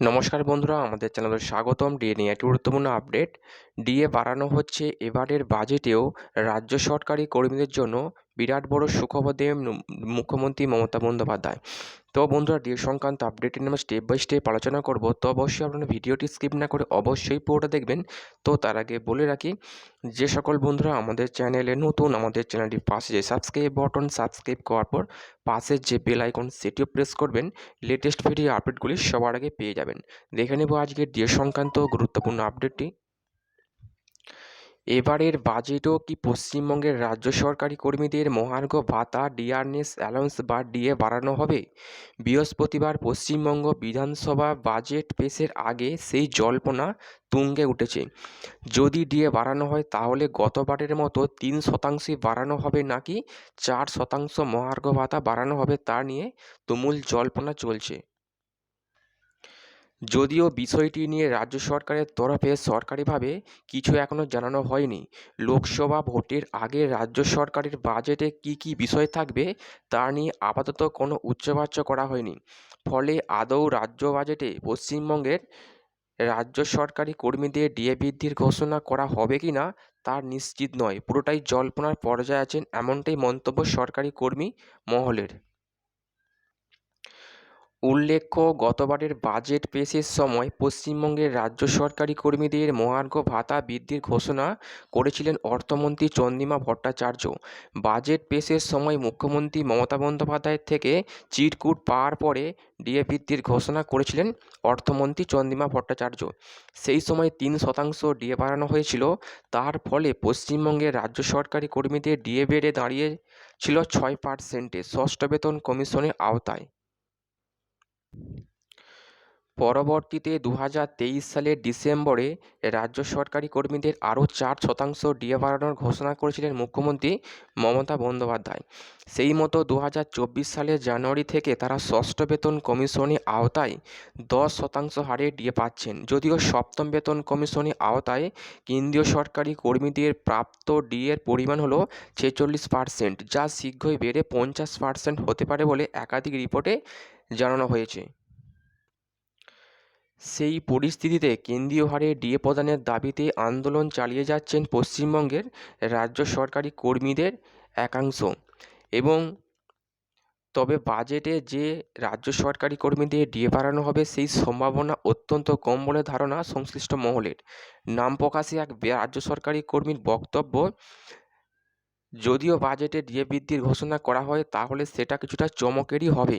নমস্কার বন্ধুরা, আমাদের চ্যানেলে স্বাগতম। ডিএ নিয়ে একটি গুরুত্বপূর্ণ আপডেট। ডিএ বাড়ানো হচ্ছে, এবারের বাজেটেও রাজ্য সরকারি কর্মীদের জন্য বিরাট বড় সুখবর দেবেন মুখ্যমন্ত্রী মমতা বন্দ্যোপাধ্যায়। তো বন্ধুরা ডিএ সংক্রান্ত আপডেটের নামে স্টেপ বাই স্টেপ আলোচনা করব। তো অবশ্যই আপনারা ভিডিওটি স্কিপ না করে অবশ্যই পুরোটা দেখবেন। তো তার আগে বলে রাখি, যে সকল বন্ধুরা আমাদের চ্যানেলে নতুন, আমাদের চ্যানেলটির পাশে যে সাবস্ক্রাইব বটন সাবস্ক্রাইব করার পর পাশের যে বেল আইকন সেটিও প্রেস করবেন। লেটেস্ট ভিডিও আপডেটগুলি সবার আগে পেয়ে যাবেন। দেখে নেব আজকে ডিএ সংক্রান্ত গুরুত্বপূর্ণ আপডেটটি এবারের বাজেটও কি পশ্চিমবঙ্গের রাজ্য সরকারি কর্মীদের মহার্ঘ ভাতা ডিয়ারনেস অ্যালাউন্স বা ডিএ বাড়ানো হবে? বৃহস্পতিবার পশ্চিমবঙ্গ বিধানসভা বাজেট পেশের আগে সেই জল্পনা তুঙ্গে উঠেছে। যদি ডিএ বাড়ানো হয়, তাহলে গতবারের মতো তিন শতাংশই বাড়ানো হবে নাকি চার শতাংশ মহার্ঘ ভাতা বাড়ানো হবে তা নিয়ে তুমুল জল্পনা চলছে। যদিও বিষয়টি নিয়ে রাজ্য সরকারের তরফে সরকারিভাবে কিছু এখনও জানানো হয়নি, লোকসভা ভোটের আগে রাজ্য সরকারের বাজেটে কী কী বিষয় থাকবে তা নিয়ে আপাতত কোনো উচ্চবাচ্য করা হয়নি। ফলে আদৌ রাজ্য বাজেটে পশ্চিমবঙ্গের রাজ্য সরকারি কর্মীদের ডিএ বৃদ্ধির ঘোষণা করা হবে কি না তার নিশ্চিত নয়। পুরোটাই জল্পনার পর্যায়ে আছেন এমনটাই মন্তব্য সরকারি কর্মী মহলের। উল্লেখ্য, গতবারের বাজেট পেশের সময় পশ্চিমবঙ্গের রাজ্য সরকারি কর্মীদের মহার্ঘ ভাতা বৃদ্ধির ঘোষণা করেছিলেন অর্থমন্ত্রী চন্দ্রিমা ভট্টাচার্য। বাজেট পেশের সময় মুখ্যমন্ত্রী মমতা বন্দ্যোপাধ্যায়ের থেকে চিরকুট পাওয়ার পরে ডিএ বৃদ্ধির ঘোষণা করেছিলেন অর্থমন্ত্রী চন্দ্রিমা ভট্টাচার্য। সেই সময় তিন শতাংশ ডিএ বাড়ানো হয়েছিল। তার ফলে পশ্চিমবঙ্গের রাজ্য সরকারি কর্মীদের ডিএ বেড়ে দাঁড়িয়েছিল ছয় পার্সেন্টে ষষ্ঠ বেতন কমিশনের আওতায়। পরবর্তীতে দু হাজার তেইশ সালের ডিসেম্বরে রাজ্য সরকারি কর্মীদের আরও চার শতাংশ ডিএ বাড়ানোর ঘোষণা করেছিলেন মুখ্যমন্ত্রী মমতা বন্দ্যোপাধ্যায়। সেই মতো দু হাজার চব্বিশ সালের জানুয়ারি থেকে তারা ষষ্ঠ বেতন কমিশনের আওতায় দশ শতাংশ হারে ডিএ পাচ্ছেন। যদিও সপ্তম বেতন কমিশনের আওতায় কেন্দ্রীয় সরকারি কর্মীদের প্রাপ্ত ডিএর পরিমাণ হলো ছেচল্লিশ পার্সেন্ট, যা শীঘ্রই বেড়ে পঞ্চাশ পার্সেন্ট হতে পারে বলে একাধিক রিপোর্টে জানানো হয়েছে। সেই পরিস্থিতিতে কেন্দ্রীয় হারে ডিএ প্রদানের দাবিতে আন্দোলন চালিয়ে যাচ্ছেন পশ্চিমবঙ্গের রাজ্য সরকারি কর্মীদের একাংশ এবং তবে বাজেটে যে রাজ্য সরকারি কর্মীদের ডিএ বাড়ানো হবে সেই সম্ভাবনা অত্যন্ত কম বলে ধারণা সংশ্লিষ্ট মহলের। নাম প্রকাশে এক রাজ্য সরকারি কর্মীর বক্তব্য, যদিও বাজেটে ডিএ বৃদ্ধির ঘোষণা করা হয়, তাহলে সেটা কিছুটা চমকেরই হবে।